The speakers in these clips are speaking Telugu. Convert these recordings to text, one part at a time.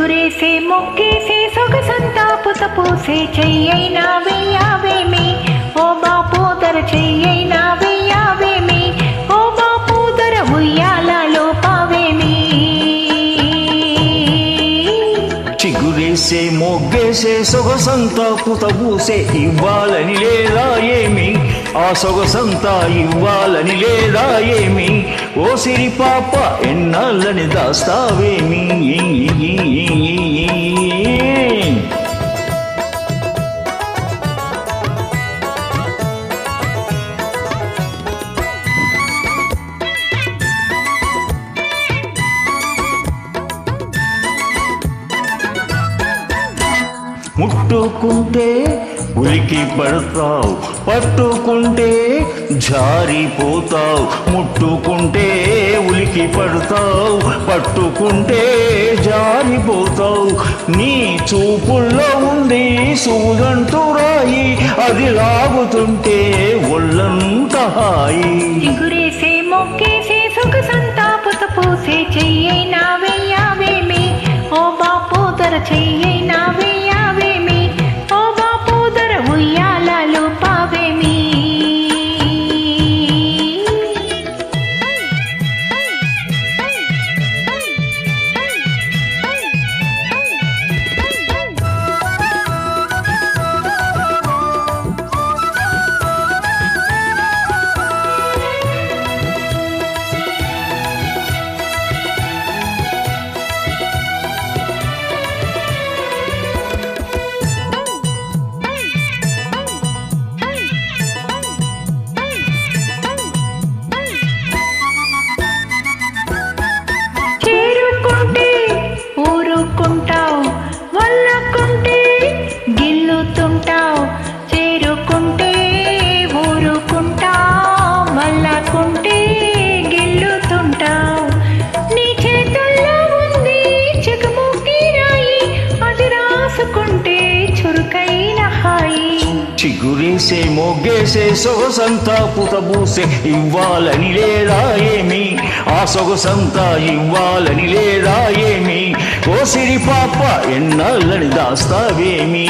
చిగురేసే మొక్కేసే సొగసంతా పుత పూసే చెయ్యైనా వెయ్యావేమి వేసే మొగ్గేసే సొగసంతా పుతబూసే ఇవ్వాలని లేదా ఏమి? ఆ సొగసంతా ఇవ్వాలని లేదా ఏమి? ఓ సిరి పాప ఎన్నాళ్ళని దాస్తావేమి? ముట్టుకుంటే ఉలికి పడతావు పట్టుకుంటే జారిపోతావు. ముట్టుకుంటే ఉలికి పడతావు పట్టుకుంటే జారిపోతావు. నీ చూపుల్లో ఉంది సూదంటూ రాయి అది లాగుతుంటే ఒళ్ళంతా హాయి. చిగురేసే మొక్కేసే సొగసంతా పుత పూసే చెయ్యైనా వెయ్యావేమి. ఓ బాపోదర తర చెయ్యి చిగురేసే మొగ్గేసే సొగసంతా పుతబూసే ఇవ్వాలని లేదా ఏమి? ఆ సొగసంతా ఇవ్వాలని లేదా ఏమి? ఓ సిరి పాప ఎన్నాళ్ళని దాస్తావేమి?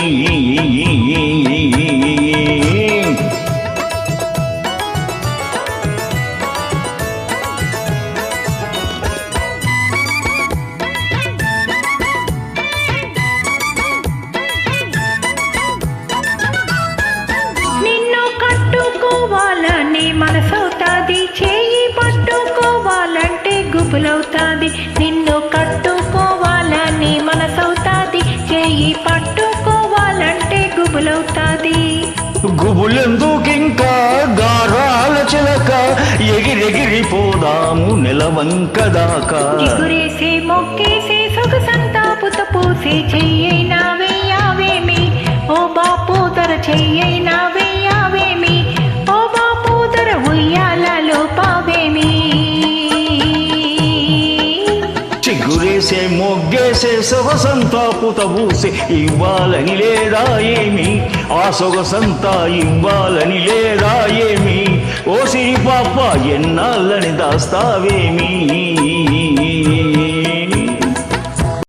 మనసవుతాది. చేయి పట్టుకోవాలంటే గుబులవుతాది. నిన్ను కట్టుకోవాలని మనసవుతాది. చేయి పట్టుకోవాలంటే గుబులవుతాది. గుబులెందుకింకా? గారాల చిలక. ఎగిరెగిరిపోదాము నెలవంక దాకా చిగురేసే మొక్కేసే సొగసంతా పుత పూసే చెయ్యైనా వెయ్యావేమి ఓ బాపూదర చెయ్యైనా మొగ్గేసే సొగసంతా పుతబూసే ఇవ్వాలని లేదా ఏమి ఆ సొగసంతా ఇవ్వాలని లేదా ఏమి ఓ సిరి పాప ఎన్నాళ్ళని దాస్తావేమి